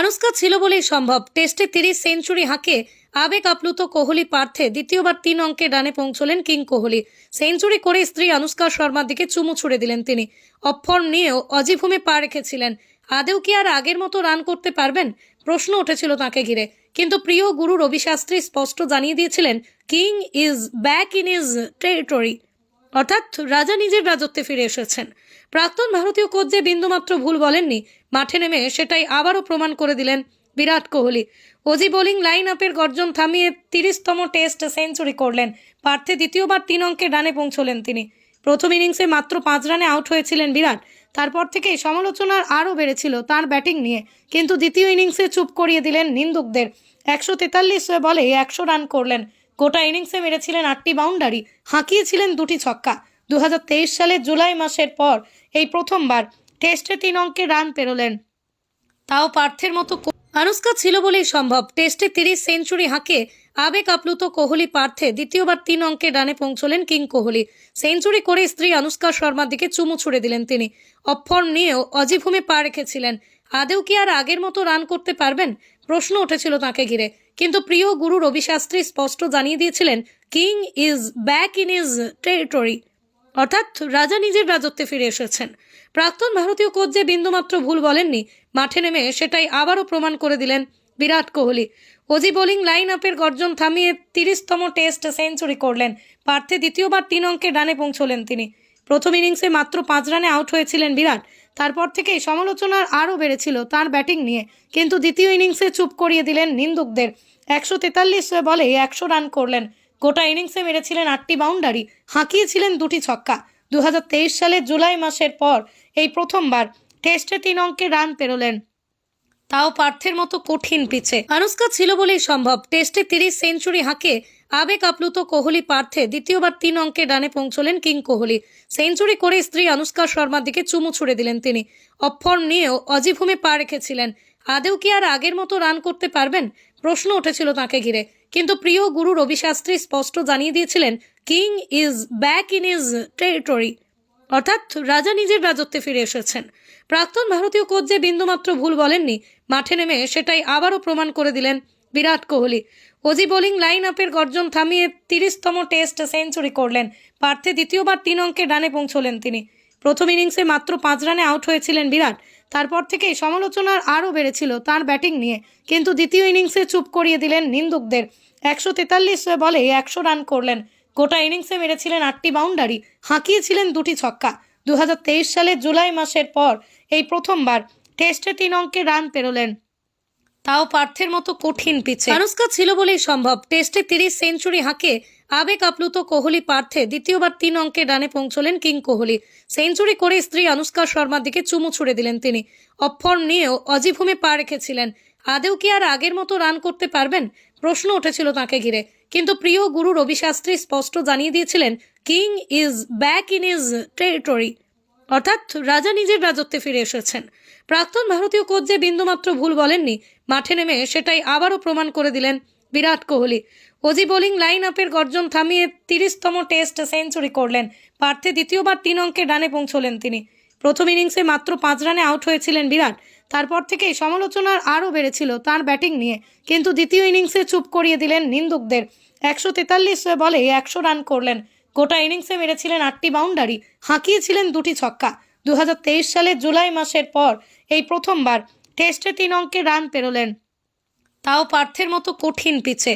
আনুষ্কা ছিল বলেই সম্ভব। টেস্টে তিরিশ সেঞ্চুরি হাঁকে আবেগ আপ্লুত কোহলি পার্থে দ্বিতীয়বার তিন অঙ্কে ডানে পৌঁছলেন কিং কোহলি। সেঞ্চুরি করে স্ত্রী আনুষ্কা শর্মার দিকে চুমু ছুড়ে দিলেন তিনি। অফর্ম নিয়েও অজিভূমে পা রেখেছিলেন। আদেও কি আর আগের মতো রান করতে পারবেন? প্রশ্ন উঠেছিল তাকে ঘিরে। কিন্তু প্রিয় গুরু রবি শাস্ত্রী স্পষ্ট জানিয়ে দিয়েছিলেন, king is back in is territory. অর্থাৎ রাজা নিজের রাজত্বে ফিরে এসেছেন। প্রাক্তন ভারতীয় কোচ যে বিন্দুমাত্র ভুল বলেননি। মাঠে নেমে সেটাই আবারও প্রমাণ করে দিলেন Virat Kohli. Aussie bowling line আপের গর্জন থামিয়ে তিরিশতম টেস্ট সেঞ্চুরি করলেন। পার্থে দ্বিতীয়বার তিন অঙ্কে ডানে পৌঁছলেন তিনি। প্রথম ইনিংসে মাত্র পাঁচ রানে আউট হয়েছিলেন বিরাট। তারপর থেকেই সমালোচনার আরও বেড়েছিল তার ব্যাটিং নিয়ে। কিন্তু দ্বিতীয় ইনিংসে চুপ করিয়ে দিলেন নিন্দুকদের। একশো তেতাল্লিশ বলে একশো রান করলেন গোটা ইনিংসে মেরেছিলেন আটটি বাউন্ডারি, হাঁকিয়েছিলেন দুটি ছক্কা। দু সালের জুলাই মাসের পর এই প্রথমবার টেস্টে তিন অঙ্কে রান পেরোলেন। তাও পার্থের মতো আনুষ্কা ছিল বলেই সম্ভব। টেস্টে তিরিশ সেঞ্চুরি হাঁকে আবেগ আপ্লুত কোহলি পার্থে দ্বিতীয়বার তিন অঙ্কে ডানে পৌঁছলেন কিং কোহলি। সেঞ্চুরি করে স্ত্রী আনুষ্কা শর্মার দিকে চুমু ছুড়ে দিলেন তিনি। অফর্ম নিয়েও অজিভূমে পা রেখেছিলেন। আদেও কি আর আগের মতো রান করতে পারবেন? প্রশ্ন উঠেছিল তাকে ঘিরে। কিন্তু প্রিয় গুরু রবি শাস্ত্রী স্পষ্ট জানিয়ে দিয়েছিলেন, king is back in is territory অর্থাৎ রাজা নিজের রাজত্বে ফিরে এসেছেন। প্রাক্তন ভারতীয় কোচ যে বিন্দুমাত্র ভুল বলেননি, মাঠে নেমে সেটাই আবারও প্রমাণ করে দিলেন Virat Kohli. Aussie bowling line আপের গর্জন থামিয়ে তিরিশতম টেস্ট সেঞ্চুরি করলেন। পার্থে দ্বিতীয়বার তিন অঙ্কে ডানে পৌঁছলেন তিনি। প্রথম ইনিংসে মাত্র পাঁচ রানে আউট হয়েছিলেন বিরাট। তারপর থেকেই সমালোচনার আরও বেড়েছিল তার ব্যাটিং নিয়ে। কিন্তু দ্বিতীয় ইনিংসে চুপ করিয়ে দিলেন নিন্দুকদের। একশো তেতাল্লিশ বলে একশো রান করলেন। গোটা ইনিংসে মেরেছিলেন আটটি বাউন্ডারি, হাঁকিয়েছিলেন দুটি ছক্কা। দু হাজার তেইশ সালের জুলাই মাসের পর এই প্রথমবার টেস্টে তিন অঙ্কে রান পেরোলেন। তাও পার্থের মতো কঠিন পিছে আনুষ্কা ছিল বলেই সম্ভব। টেস্টে তিরিশ সেঞ্চুরি হাঁকে আবেগ আপ্লুত কোহলি পার্থে দ্বিতীয়বার তিন অঙ্কে ডানে পৌঁছলেন কিং কোহলি। সেঞ্চুরি করে স্ত্রী আনুষ্কা শর্মার দিকে চুমু ছুড়ে দিলেন তিনি। অফর্ম নিয়েও অজিভূমে পা রেখেছিলেন। আদেও কি আর আগের মতো রান করতে পারবেন? প্রশ্ন উঠেছিল তাকে ঘিরে। কিন্তু প্রিয় গুরু রবি শাস্ত্রী স্পষ্ট জানিয়ে দিয়েছিলেন, king is back in is territory. অর্থাৎ রাজা নিজের রাজত্বে ফিরে এসেছেন। প্রাক্তন ভারতীয় কোচ যে বিন্দুমাত্র ভুল বলেননি, মাঠে নেমে সেটাই আবারও প্রমাণ করে দিলেন Virat Kohli. Aussie bowling line আপের গর্জন থামিয়ে তিরিশতম টেস্ট সেঞ্চুরি করলেন। পার্থে দ্বিতীয়বার তিন অঙ্কে ডানে পৌঁছলেন তিনি। প্রথম ইনিংসে মাত্র পাঁচ রানে আউট হয়েছিলেন বিরাট। তারপর থেকেই সমালোচনার আরও বেড়েছিল তার ব্যাটিং নিয়ে। কিন্তু দ্বিতীয় ইনিংসে চুপ করিয়ে দিলেন নিন্দুকদের। একশো তেতাল্লিশ বলে একশো রান করলেন। গোটা ইনিংসে মেরেছিলেন আটটি বাউন্ডারি, হাঁকিয়েছিলেন দুটি ছক্কা। দু হাজার তেইশ সালের জুলাই মাসের পর এই প্রথমবার টেস্টে তিন অঙ্কে রান পেরোলেন। তাও পার্থের মতো কঠিন পিছে আনুষ্কা ছিল বলেই সম্ভব। টেস্টে তিরিশ সেঞ্চুরি হাঁকে আবেগ আপ্লুত কোহলি পার্থে দ্বিতীয়বার তিন অঙ্কে ডানে পৌঁছলেন কিং কোহলি। সেঞ্চুরি করে স্ত্রী আনুষ্কা শর্মার দিকে চুমু ছুড়ে দিলেন তিনি। অফর্ম নিয়েও অজিভূমে পা রেখেছিলেন। আদেও কি আর আগের মতো রান করতে পারবেন? প্রশ্ন উঠেছিল তাকে ঘিরে। কিন্তু প্রিয় গুরু রবি শাস্ত্রী স্পষ্ট জানিয়ে দিয়েছিলেন, king is back in is territory. অর্থাৎ রাজা নিজের রাজত্বে ফিরে এসেছেন। প্রাক্তন ভারতীয় কোচ যে বিন্দুমাত্র ভুল বলেননি, মাঠে নেমে সেটাই আবারও প্রমাণ করে দিলেন Virat Kohli. Aussie bowling line আপের গর্জন থামিয়ে তিরিশতম টেস্ট সেঞ্চুরি করলেন। পার্থে দ্বিতীয়বার তিন অঙ্কে ডানে পৌঁছলেন তিনি। প্রথম ইনিংসে মাত্র পাঁচ রানে আউট হয়েছিলেন বিরাট। তারপর থেকেই সমালোচনার আরও বেড়েছিল তার ব্যাটিং নিয়ে। কিন্তু দ্বিতীয় ইনিংসে চুপ করিয়ে দিলেন নিন্দুকদের। একশো তেতাল্লিশ বলে একশো রান করলেন গোটা ইনিংসে মেরেছিলেন আটটি বাউন্ডারি, হাঁকিয়েছিলেন দুটি ছক্কা। দু হাজার তেইশ সালের জুলাই মাসের পর এই প্রথমবার টেস্টে তিন অঙ্কে রান পেরোলেন। তাও পার্থের মতো কঠিন পিছে